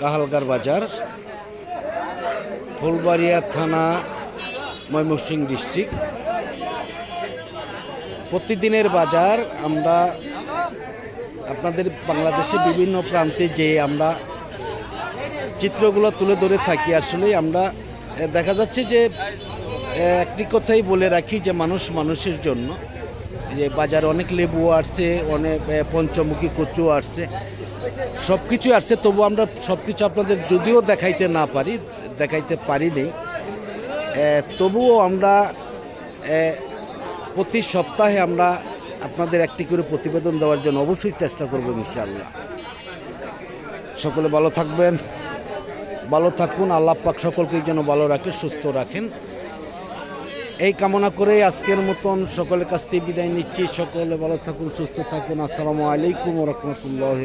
কাহালগার বাজার, ফুলবাড়িয়া থানা, ময়মনসিংহ ডিস্ট্রিক্ট। প্রতিদিনের বাজার আমরা আপনাদের বাংলাদেশে বিভিন্ন প্রান্তে যে আমরা চিত্রগুলো তুলে ধরে থাকি, আসলে আমরা দেখা যাচ্ছে যে একটি কথাই বলে রাখি যে, মানুষ মানুষের জন্য। যে বাজারে অনেক লেবু আসছে, অনেক পঞ্চমুখী কচু আসছে সব কিছুই আসছে, তবু আমরা সব কিছু আপনাদের যদিও দেখাইতে না পারি, দেখাইতে পারিনি। তবুও আমরা প্রতি সপ্তাহে আমরা আপনাদের একটি করে প্রতিবেদন দেওয়ার জন্য অবশ্যই চেষ্টা করব ইনশাআল্লাহ। সকলে ভালো থাকবেন, ভালো থাকুন, আল্লাহ পাক সকলকেই যেন ভালো রাখে, সুস্থ রাখেন। এই কামনা করে আজকের মতন সকলের কাছ থেকে বিদায় নিচ্ছি। সকলে ভালো থাকুন, সুস্থ থাকুন। আসসালামু আলাইকুম রহমতুল্লাহ